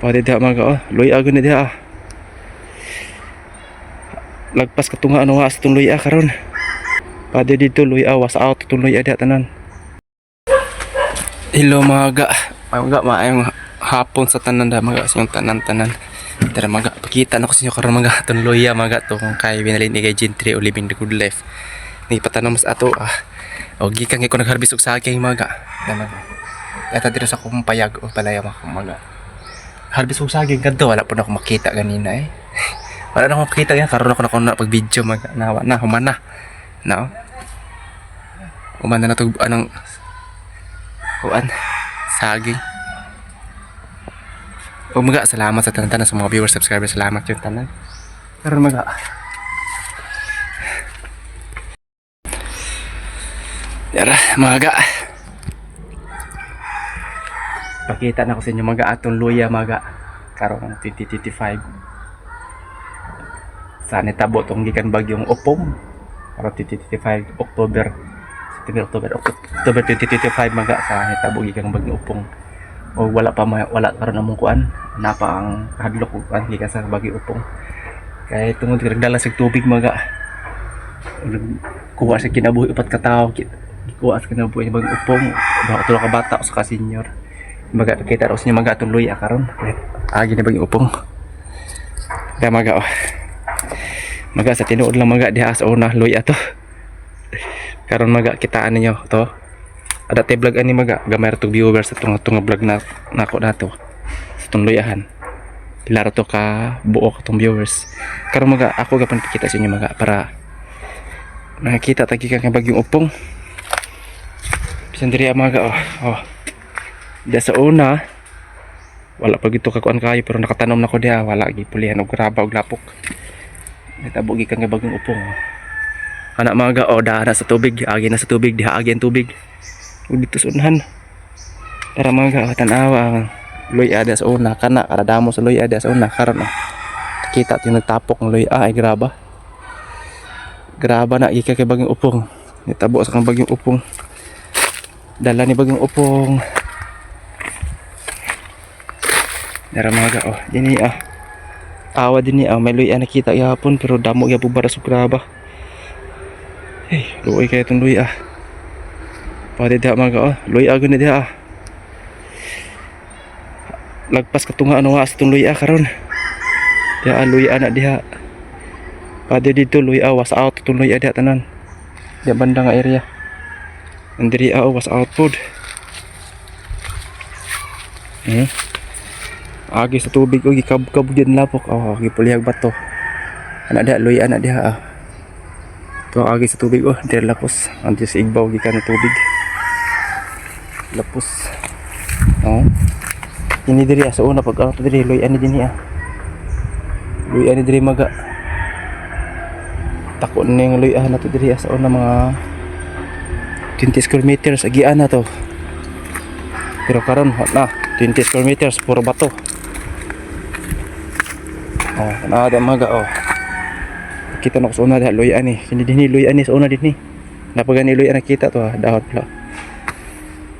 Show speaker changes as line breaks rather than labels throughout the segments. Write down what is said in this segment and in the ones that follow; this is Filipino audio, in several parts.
Pwede diha mga oh, luy agon ni diha. ah. Lagpas ka tunga ano was tong luy karon. Pwede dito luy was out tong luy diha tanan. Hello mga ga. Mga maayong hapon sa tanan da mga sa inyong tanan-tanan. Tara mga pakita na ko sa inyo karon mga tong luya mga to kung kay binalin ni kay Gentry o living the good life. Ni patanong mas ato ah. O gikan kay ko nagharbis og saging mga. Da mga. Kata dito sa akong payag o palaya mga mga. Harbis og saging kadto wala po na ako makita ganina eh. wala na ako makita yan karon ako na ko na pag video mga nawa na humana. No? Humana na to anong kuan saging. O mga salamat sa tanan sa mga viewers subscribers salamat yung tanan. Karon mga Yara, mga ga. Pakita na ko sa inyo mga atong luya mga karon ng 2025. Sa nitabo tong gikan bagyong upong karon 2025 October. September October October 2025 mga sa nitabo gikan bagyong upong o wala pa wala karon among kuan. Napa ang hadlok kuan gikan sa bagyong upong kay tungod nagdala sig tubig mga kuha sa kinabuhi upat ka tawo kuha sa kinabuhi bagyong upong ba tulo ka bata sa ka senior Maga kita raw niya maga tuloy akaron. Agi na bang upong. Da maga oh. Maga sa tinuod lang maga diha sa una luy ato. Karon maga kitaan ninyo to. Ada tay vlog ani maga gamay tog viewers sa tunga tunga vlog na nako nato. Sa tong luyahan. Pila to ka buo tong viewers. Karon maga ako gapan pakita sa inyo maga para nakita tagi ka kay bagyong upong. Bisan diri ang maga oh. Oh. Diya sa una, wala pa gito kakuan kayo pero nakatanom na ko diha, wala gi pulihan og graba og lapok. Natabo gi kang bagong upong. Anak mga o da na sa tubig, agi na sa tubig, diha agi ang tubig. Ug dito sa unahan. Tara mga ga tanawa ang loy ada sa una kana kada damo sa loy ada sa una karon oh. Kita yung nagtapok ng loy ay graba. Graba na ika kay bagong upong. Nitabo sa kang bagong upong. Dala ni bagong upong. Dara mga ga, oh. Dini ah. Awa din ni ah. May luya nakita yapon pero damo gyapon para sa graba. Hey, luoy kaya itong luya ah. Pwede diha mga ga, oh. Luya agon ni diha ah. Lagpas ka tunga ano sa itong luya karon. Diha ah, luya na diha. Pwede dito luya was out itong luya diha tanan. Diha banda nga area. Andiri ah was out food. Hmm. Agi sa tubig o gikab-kab din lapok. Oh, gipulihag bato. Anak dia loy anak dia ah. To agi sa tubig oh, dir lapos. Anti sa igbaw gikan tubig. Lapos. Oh. Ini diri ah, sa una pag auto diri loy ani dinhi ah. Loy ani diri maga. Tako ning loy ah nato diri ah, sa una mga 20 square meters agian na to. Pero karon na 20 square meters puro bato. Oh, na ada mga oh. Kita na ko sa una diha loyan ni. Kini dinhi loyan ni sa una dinhi. Napagani loyan nakita to ah, dahon pala.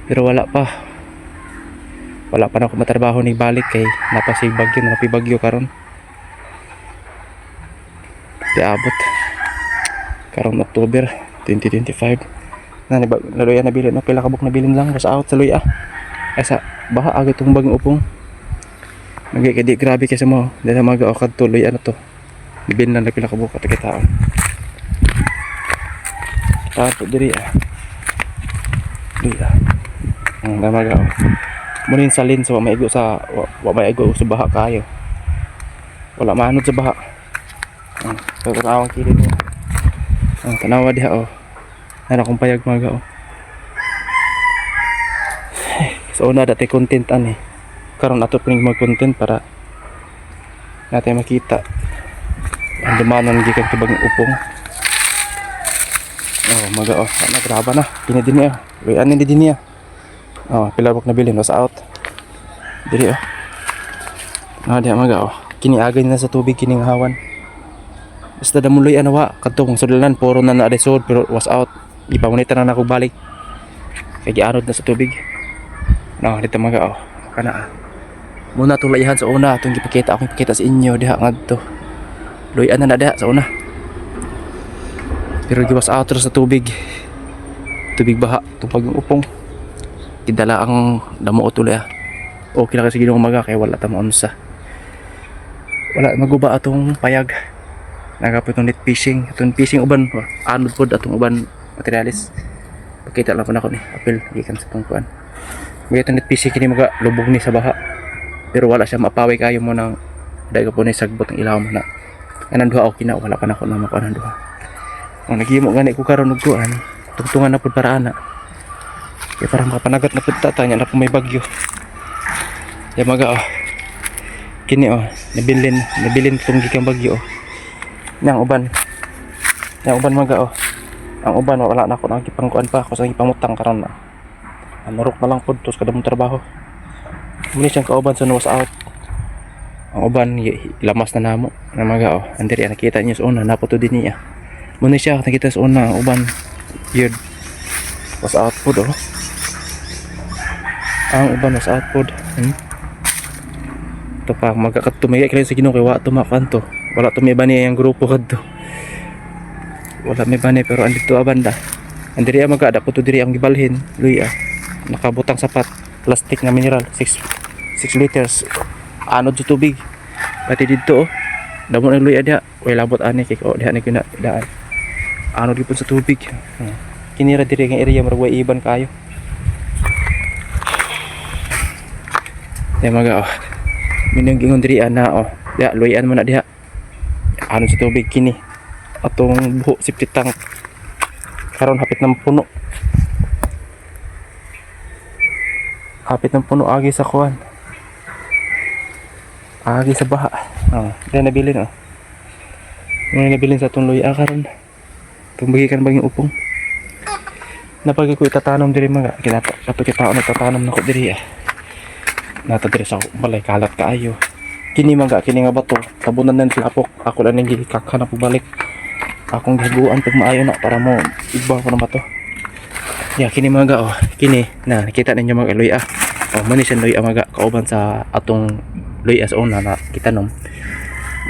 Pero wala pa. Wala pa na ako matrabaho ni balik kay napasig bagyo napi bagyo karon. Di abot. Karon October 2025. Na ni loyan na bilin no pila ka buk na bilin lang sa out sa loya. Ay sa baha agad tong bagong upong. Nagay kadi grabe kasi mo. Dala mga o tuloy ano to. Lang na pila ka buka taon. Tapo diri ah. Diri ah. Ang damaga o. Munin salin sa maigo sa wa, maigo sa baha kayo. Wala maanod sa baha. Ang tatawang kilid mo. Ang tanawa diha o. Ano kong payag mga o. So una dati content ani karon ato pining mag content para natin makita. Ang dumanon gikan tubag ng upong. Oh maga oh na graba na. Kini din niya way ani din niya oh. Pilabok na bilin was out. Diri oh. Ah diha maga oh. Kini agay na sa tubig kining hawan. Basta damuloy ano wa? Kadtong sudlanan puro na na resod pero was out. Ipamunita na nako balik. Kay gianod na sa tubig. No dito maga oh. Kana ah Muna tulayahan sa una atong gipakita akong ipakita sa inyo diha ngadto. Luyan na na diha sa una. Pero giwas out sa tubig. Tubig baha, tupag yung upong. Kidala ang damo o tulay. ah. Okay lang kasi ginong umaga kaya wala tamo unsa. Wala maguba atong payag. Nagapot ng net fishing, atong fishing uban anod pod atong uban materialis. Pakita lang po na ako ni apil gikan sa tungkuan. Mga net fishing kini maga lubog ni sa baha. Pero wala siya mapawi kayo mo nang dahil po ni sagbot ng ilaw mo na. Anan duha o kina wala pa na ako na makuha ng duha. Ang naghimo gani ko karon og duan, tungtungan na pud para ana. Kaya parang makapanagat na pud ta tanya na may bagyo. Ya maga oh. Kini oh, nabilin, nabilin tong gikang bagyo oh. Nang uban. Yang uban maga oh. Ang uban wala na ako nang gipangkuan pa ako sa gipamutang karon na. Amurok na lang pud tos kada mong trabaho. Muni siyang kauban sa nose out. Ang uban lamas na namo na maga oh. Andiri nakita niyo sa una naputo din niya. Muni siya nakita sa una ang uban. Yun. Was out food oh. Ang uban was out food. Hmm? Ito pa magkakatumigay kayo sa Ginoo kay wa tumakanto. Wala tumiba niya yung grupo kadto. Wala may bani pero andito abanda. Andiri ang magada po to diri ang gibalhin. Luya. Nakabutang sapat. Plastic na mineral. 6 6 liters. Anod sa tubig. Pati dito oh. Damo na luya dia. Way labot ani kay ko diha ni kina daan. Anod gipon sa tubig. Hmm. Kinira diri ang area murag iban kayo. Diya maga oh. Minung gingon diri ana oh. Diha luyan mo na diha. Anod sa tubig kini. Atong buho safety tank. Karon hapit ng puno. Hapit ng puno agi sa kuan. Agi sa baha. Oh, diyan nabilin oh. Mga nabilin sa itong luya karon. Tumbagikan bang yung upong. Napag ko itatanom diri mga kinata. Kapag kita na itatanom na ko diri ah. Nata diri sa balay kalat kaayo. Kini mga kini nga bato. Tabunan nan lapok. Ako lang nang gikakhanap og balik. Akong giguan pag maayo na para mo igba ko na bato. Ya kini mga oh. Kini na nakita ninyo mga luya. Oh, mani siya luya mga kauban sa atong luya sa una na kitanom.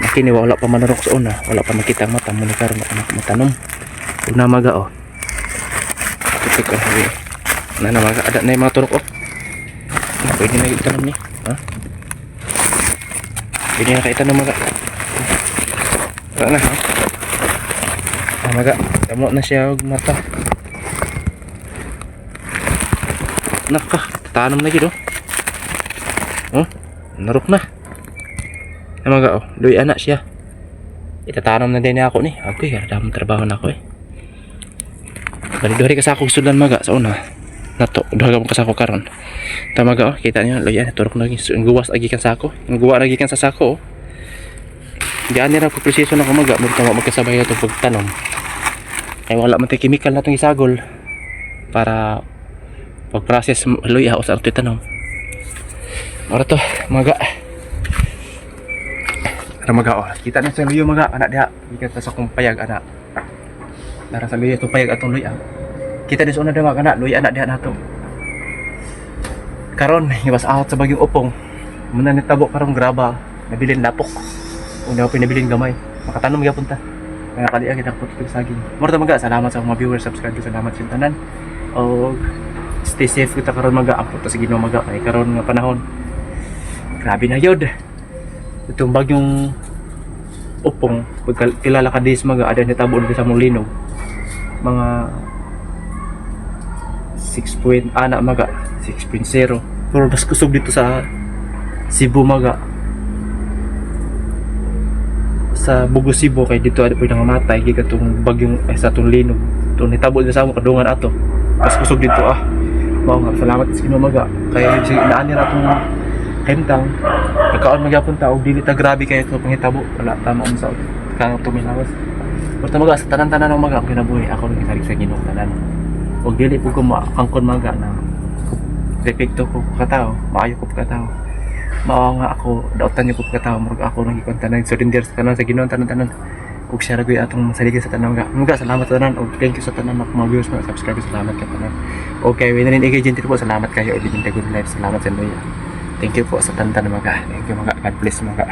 Nakini wala pa manurok sa una, wala pa makita ang mata mo ni karon na matanom. Una maga oh. Tutik ang hawi. Na na maga ada na mga turok oh. Ah, Pwede na itanom ni. Ha? Pwede na kaitanong maga. Wala na ha. Ah, maga. Damo na siya mata. Naka, tanom na gid oh. Oh, narok na. Ay mga oh, luy anak siya. Itatanom na din ako ni. Okay, damang trabaho na ako eh. Bali-duhari ka sa akong sudan maga sa una. Nato, duha ka sa ako karon. Tamaga oh, kita niyo, luy anak turok na gis. Ang agi kan sa ako. Ang guwa kan sa sako oh. Diyan nila ko preciso na kumaga, mo tama magkasabay ito pagtanom. Ay wala man tay chemical na itong isagol para pag-process luya o sa ito tanom. Ora to, maga. Ano maga oh. Kita na sa luyo maga anak diha. Kita sa kong payag anak. Nara sa luyo to payag atong luya. Kita di sa una diha anak luya anak diha nato. Karon, iwas out sa bagyong upong. Muna nitabo karong graba, nabilin lapok. Una ko pinabilin gamay. Makatanom gyapon ta. Kaya kali kita putok saging. Murta maga, salamat sa mga viewers, subscribe salamat sa tanan. O stay safe kita karon maga ang puto sa Ginoo maga kay karon nga panahon. Grabe na yod. Itong bagyong upong. Pagka kilala ka dis maga ada ni dito sa Molino. Mga 6 point ana maga 6.0 pero mas kusog dito sa Cebu maga. Sa Bugo Cebu kay dito ada pwede namatay kay katong bagyong eh, sa atong linog. To nitabo din sa mo kadungan ato. Mas kusog dito ah mao nga salamat sa Ginoo maga kay sige naani ra tong kentang. Pagkaon magyapon ta og dili ta grabe kay ito pangitabo. Wala tama unsa kang tuminawas. Basta maga sa tanan-tanan ng maga kinabuhi ako nang isalig sa Ginoo tanan. Og dili po ko maangkon maga na depekto ko katao maayo ko katao. Mao nga ako dautan niyo ko katao murag ako nang ikon tanan surrender sa tanan sa Ginoo tanan-tanan ug siya ragoy atong masaligid sa tanan mga salamat sa tanan og thank you sa tanan mga viewers mga subscribers salamat ka tanan. Okay winalin igay gentle po salamat kayo ibigin the good life salamat sa Loya thank you po sa tantan mga thank you mga God bless mga